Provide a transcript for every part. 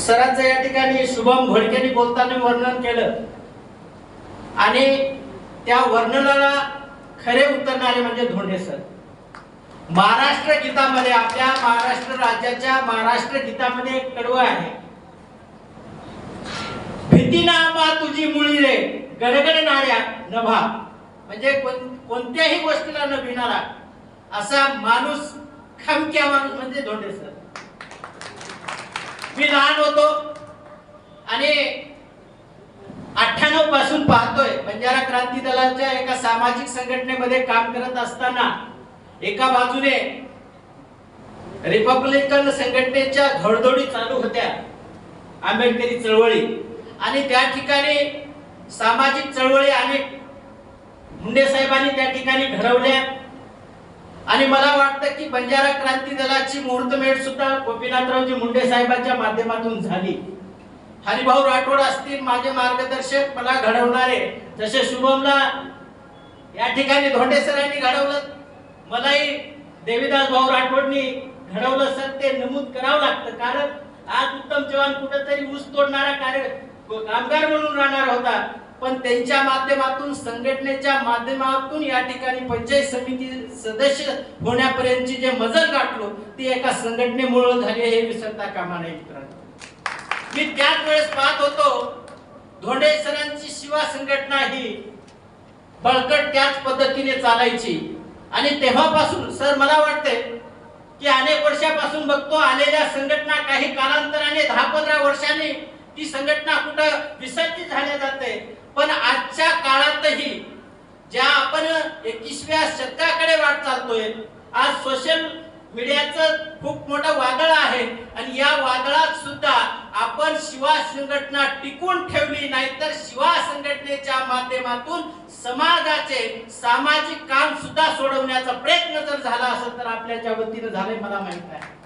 सरांचं या ठिकाणी शुभम घोडकेंनी बोलताना वर्णन केलं. आणि त्या वर्णनाला खरे उतरणारे म्हणजे धोंडे सर. महाराष्ट्र गीतामध्ये आपल्या महाराष्ट्र राज्याच्या महाराष्ट्र गीतामध्ये एक कडवं आहे. भीती नामा तुझी मुळी रे गडगडणाऱ्या नभा. म्हणजे कोण- कोणत्याही गोष्टीला न भिणारा असा माणूस खमक्या माणूस म्हणजे धोंडे सर. मी लहान होतो आणि अठ्ठ्याण्णवपासून पाहतोय बंजारा क्रांती दलाच्या एका सामाजिक संघटनेमध्ये काम करत असताना एका बाजूने रिपब्लिकन संघटनेच्या घडदोडी चालू होत्या आंबेडकरी चळवळी. आणि त्या ठिकाणी सामाजिक चळवळी अनेक मुंडे साहेबांनी त्या ठिकाणी घडवल्या. आणि मला वाटतं की बंजारा क्रांती दलाची मुहूर्तमेढ सुद्धा गोपीनाथरावजी मुंडे साहेबांच्या माध्यमातून झाली. हरिभाऊ राठोड असतील माझे मार्गदर्शक मला घडवणारे. जसे शुभमला या ठिकाणी धोंडेसरांनी घडवलं मलाही देवीदास भाऊ राठोडनी घडवलं सर ते नमूद करावं लागतं. कारण आज उत्तम चव्हाण कुठेतरी ऊस तोडणारा कार्य कामगार म्हणून राहणार होता. पण त्यांच्या माध्यमातून संघटनेच्या माध्यमातून या ठिकाणी पंचायत समिती सदस्य होण्यापर्यंतची जे मजल गाठलो ती एका संघटनेमुळे झाली हे विसरता कामा नये मित्रांनो. मी त्याच वेळेस पाहत होतो धोंडे सरांची शिवा संघटना ही बळकट त्याच पद्धतीने चालायची. आणि तेव्हापासून सर मला वाटते की अनेक वर्षापासून बघतो आलेल्या संघटना काही कालांतराने दहा पंधरा वर्षांनी ती संघटना कुठं विसर्जित झाल्या जाते. पण आजच्या काळातही ज्या आपण एकवीसव्या शतकाकडे वाट चालतोय आज सोशल मीडियाचं खूप मोठं वादळ आहे आणि या वादळात सुद्धा आपण शिवा संघटना टिकून ठेवली नाहीतर शिवा संघटनेच्या माध्यमातून समाजाचे सामाजिक काम सुद्धा सोडवण्याचा प्रयत्न जर झाला असेल तर आपल्याच्या वतीनं झालंय मला माहीत आहे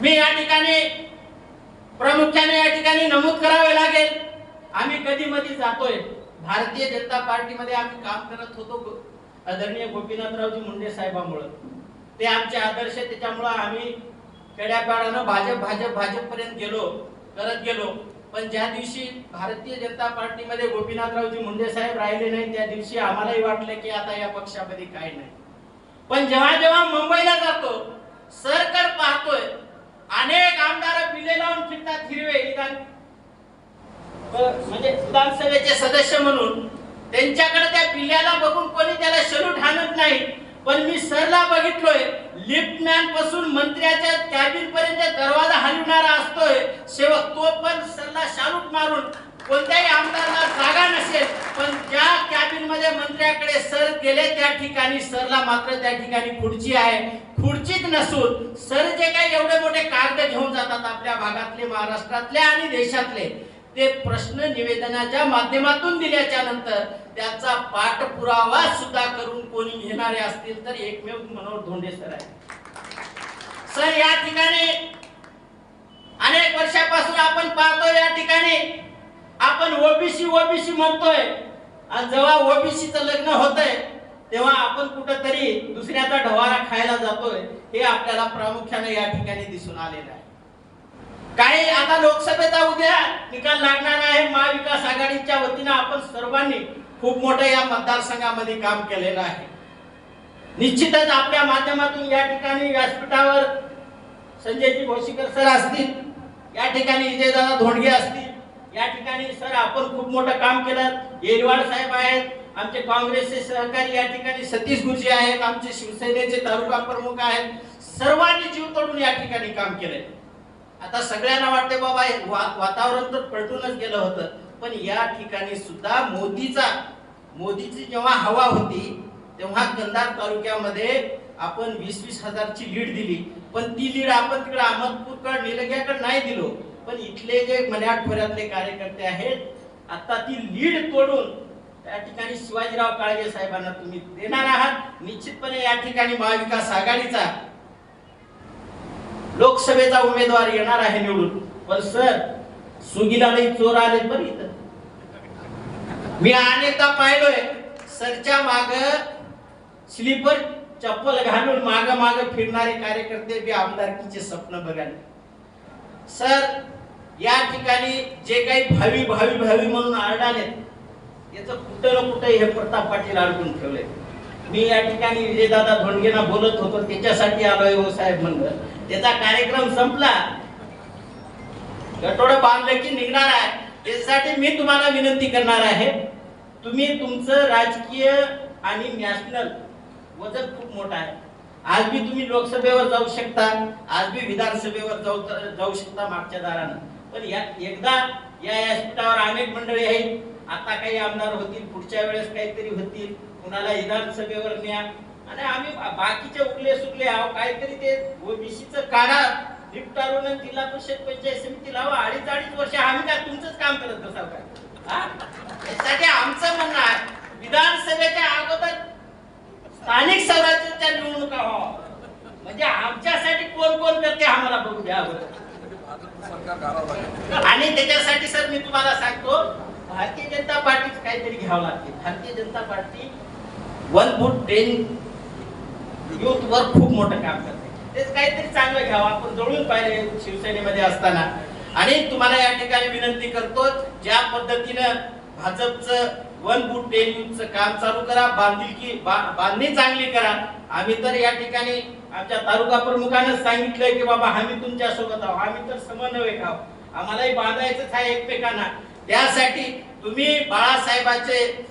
मी या ठिकाणी प्रामुख्याने या ठिकाणी नमूद करावे लागेल. आम्ही कधी मधी जातोय. भारतीय जनता पार्टीमध्ये आम्ही काम करत होतो आदरणीय गोपीनाथरावजी मुंडे साहेबांमुळं. ते आमचे आदर्श आहे, त्याच्यामुळं आम्ही खेड्यापाड्यानं भाजप भाजप भाजपपर्यंत गेलो करत गेलो. पण ज्या दिवशी भारतीय जनता पार्टीमध्ये गोपीनाथरावजी मुंडे साहेब राहिले नाही त्या दिवशी आम्हालाही वाटलं की आता या पक्षामध्ये काय नाही. पण जेव्हा जेव्हा मुंबईला जातो सरकार पाहतोय अनेक आमदार बिले लावून फिरतात हिरवे म्हणजे विधानसभेचे सदस्य म्हणून त्यांच्याकडे त्या पिल्ल्याला बघून कोणी त्याला शलूट हाणत नाही. पण मी सरला बघितलोय लिफ्टमॅनपासून मंत्र्याच्या कॅबिन पर्यंत दरवाजा हलवणारा असतोय. सेवक तो पण सरला शालूट मारून कोणत्याही आमदारला जागा नसेल. पण ज्या कॅबिनमध्ये मंत्र्याकडे सर गेले त्या ठिकाणी सरला मात्र त्या ठिकाणी खुर्ची आहे. खुर्चीच नसून सर जे काही एवढे मोठे कागद घेऊन जातात आपल्या भागातले महाराष्ट्रातले आणि देशातले ते प्रश्न निवेदनाच्या माध्यमातून दिल्याच्या नंतर त्याचा पाठपुरावा सुद्धा करून कोणी घेणारे असतील तर एकमेव मनोहर धोंडे सर आहे सर या ठिकाणी अनेक वर्षापासून आपण पाहतो या ठिकाणी. आपण ओबीसी ओबीसी म्हणतोय. आणि जेव्हा ओबीसीचं लग्न होतंय तेव्हा आपण कुठंतरी दुसऱ्याचा ढवारा खायला जातोय हे आपल्याला प्रामुख्याने या ठिकाणी दिसून आलेलं आहे. काही आता लोकसभेचा उद्या निकाल लागणार आहे. महाविकास आघाडीच्या वतीनं आपण सर्वांनी खूप मोठं या मतदारसंघामध्ये काम केलेलं आहे. निश्चितच आपल्या माध्यमातून या ठिकाणी व्यासपीठावर संजयजी भोशीकर सर असतील या ठिकाणी विजयदादा धोंडगे असतील या ठिकाणी सर आपण खूप मोठं काम केलं. येरवाड साहेब आहेत आमचे काँग्रेसचे सहकारी या ठिकाणी सतीश गुरुजी आहेत आमचे शिवसेनेचे तालुका प्रमुख आहेत. सर्वांनी जीव तोडून या ठिकाणी काम केलंय. आता सगळ्यांना वाटते बाबा हे वातावरण तर पलटूनच गेलं होतं. पण या ठिकाणी सुद्धा मोदीचा मोदीची जेव्हा हवा होती तेव्हा कंधार तालुक्यामध्ये आपण वीस वीस हजारची लीड दिली. पण ती लीड आपण तिकडे अहमदपूरकडे निलग्याकडे नाही दिलो. पण इथले जे मल्याठोऱ्यातले कार्यकर्ते आहेत आता ती लीड तोडून त्या ठिकाणी शिवाजीराव काळगे साहेबांना तुम्ही देणार आहात. निश्चितपणे या ठिकाणी महाविकास आघाडीचा लोकसभेचा उमेदवार येणार आहे निवडून. पण सर सुगीला नाही चोर आले बरं इथं. मी अनेकदा पाहिलोय सरच्या माग स्लीपर चप्पल घालून माग माग फिरणारे कार्यकर्ते बी आमदारकीचे स्वप्न बघाले. सर या ठिकाणी जे काही भावी भावी भावी म्हणून आरडाले याच कुठं ना कुठं हे प्रताप पाटील अडकून ठेवले मी या ठिकाणी विजयदादा भोंडगेना बोलत होतो त्याच्यासाठी आलोय हो साहेब म्हणलं. त्याचा कार्यक्रम संपला. गटोडं बांधलं की निघणार आहे. त्यासाठी मी तुम्हाला विनंती करणार आहे. तुम्ही तुमचं राजकीय आणि नॅशनल वजन खूप मोठं आहे. आज बी तुम्ही लोकसभेवर जाऊ शकता. आज बी विधानसभेवर जाऊ जाऊ शकता मागच्या दारानं. पण या एकदा या व्यासपीठावर अनेक मंडळी आहेत. आता काही आमदार होतील पुढच्या वेळेस काहीतरी होतील. कुणाला विधानसभेवर न्या. आणि आम्ही बाकीचे उरले सुकले आहो काहीतरी ते ओबीसीचं काढा. निपटारून जिल्हा परिषद पंचायत समिती लावा. अडीच अडीच वर्ष आम्ही काय तुमचंच काम करत बसाव काय त्यासाठी आमचं म्हणणं आहे विधानसभेच्या अगोदर स्थानिक स्वराज्याच्या निवडणुका व्हावा. म्हणजे आमच्यासाठी कोण कोण करते आम्हाला बघू द्या अगोदर. आणि त्याच्यासाठी सर मी तुम्हाला सांगतो भारतीय जनता पार्टी काहीतरी घ्यावं लागते. Bharatiya Janata Party one booth ten youth वर खूप मोठं काम करते. तेच काहीतरी चांगलं घ्यावं. आपण जवळून पाहिले शिवसेनेमध्ये असताना. आणि तुम्हाला या ठिकाणी विनंती करतो ज्या पद्धतीनं भाजपचं वन बुट टेन युथचं काम चालू करा बांधिलकी बा- बांधणी चांगली करा. आम्ही तर या ठिकाणी आमच्या तालुका प्रमुखानं सांगितलंय की बाबा आम्ही तुमच्यासोबत आहोत. आम्ही तर समन्वयक आहोत. आम्हालाही बांधायचंच आहे एकमेकांना. त्यासाठी तुम्ही बाळासाहेबाचे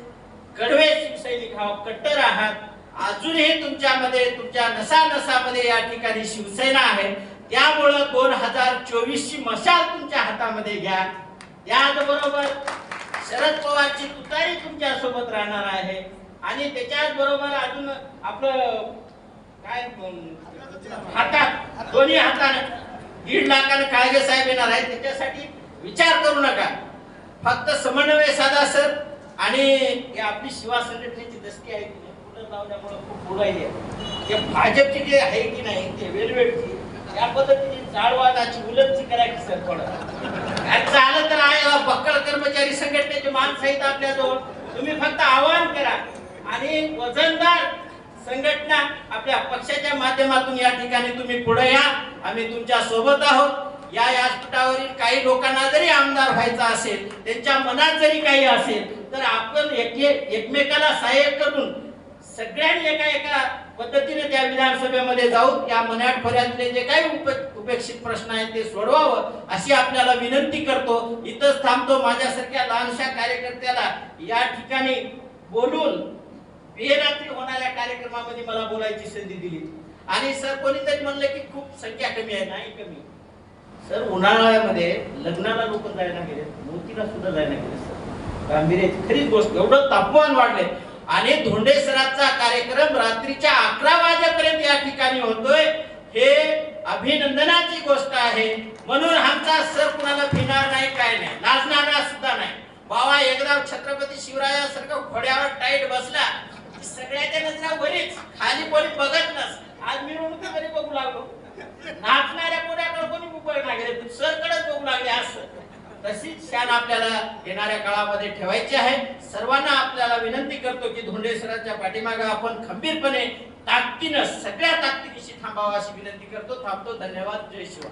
कडवे शिवसैनिक हा कट्टर आहात. अजूनही तुमच्यामध्ये तुमच्या नसा नसामध्ये या ठिकाणी शिवसेना आहे. त्यामुळं दोन हजार चोवीस ची मशाल तुमच्या हातामध्ये घ्या. त्याचबरोबर शरद पवारची तुतारी तुमच्यासोबत राहणार आहे. आणि त्याच्याच बरोबर अजून आपलं काय हातात दोन्ही हाताने दीड लाखाने काळगे साहेब येणार आहे त्याच्यासाठी विचार करू नका. फक्त समन्वय साधा सर. आणि हे आपली शिवा संघटनेची दस्ती आहे की नाही, पुढं लावल्यामुळे खूप बोलायची आहे. ते भाजपची जे आहे की नाही ते वेलवेटची या पद्धतीने जाळवादाची उलटची करायची सर थोडं झालं तर आहे बक्कळ कर्मचारी संघटनेचे माणसं आहेत आपल्याजवळ. तुम्ही फक्त आवाहन करा. आणि वजनदार संघटना आपल्या पक्षाच्या माध्यमातून या ठिकाणी तुम्ही पुढे या. आम्ही तुमच्यासोबत आहोत. या व्यासपीठावरील काही लोकांना जरी आमदार व्हायचा असेल त्यांच्या मनात जरी काही असेल तर आपण एके एकमेकाला सहाय्य करून सगळ्यांनी एका एका पद्धतीने त्या विधानसभेमध्ये जाऊन या मनाट जे काही उप उपेक्षित प्रश्न आहेत ते सोडवावं अशी आपल्याला विनंती करतो. इथंच थांबतो. माझ्यासारख्या लहानशा कार्यकर्त्याला या ठिकाणी बोलून बेरात्री होणाऱ्या कार्यक्रमामध्ये मला बोलायची संधी दिली. आणि सर कोणीतरी म्हणलं की खूप संख्या कमी आहे. नाही कमी. सर उन्हाळ्यामध्ये लग्नाला लोक जायला गेले मोतीला सुद्धा जायला गेले सर. गांभीर्याची खरीच गोष्ट एवढं तापमान वाढले. आणि धोंडेसराचा कार्यक्रम रात्रीच्या अकरा वाजेपर्यंत या ठिकाणी होतोय. हे अभिनंदनाची गोष्ट आहे. म्हणून आमचा सर कुणाला भिणार नाही काय नाही. नाचणारा सुद्धा नाही. बाबा एकदा छत्रपती शिवरायासारखं घोड्यावर टाईट बसला सगळ्याच्या नजरा बरीच खाली कोणी बघत नस. आज मिरवणुकीमध्ये बघू लागलो. नाचणाऱ्या कोणाकडे कोणी बघणार गेले सरकडेच बघू लागले असं तशीच शान आपल्याला येणाऱ्या काळामध्ये ठेवायची आहे. सर्वांना आपल्याला विनंती करतो की धोंडेश्वराच्या सरांच्या पाठीमागे आपण खंबीरपणे ताकदीनं सगळ्या ताकदीनिशी थांबावा अशी विनंती करतो. थांबतो. धन्यवाद. जय शिवा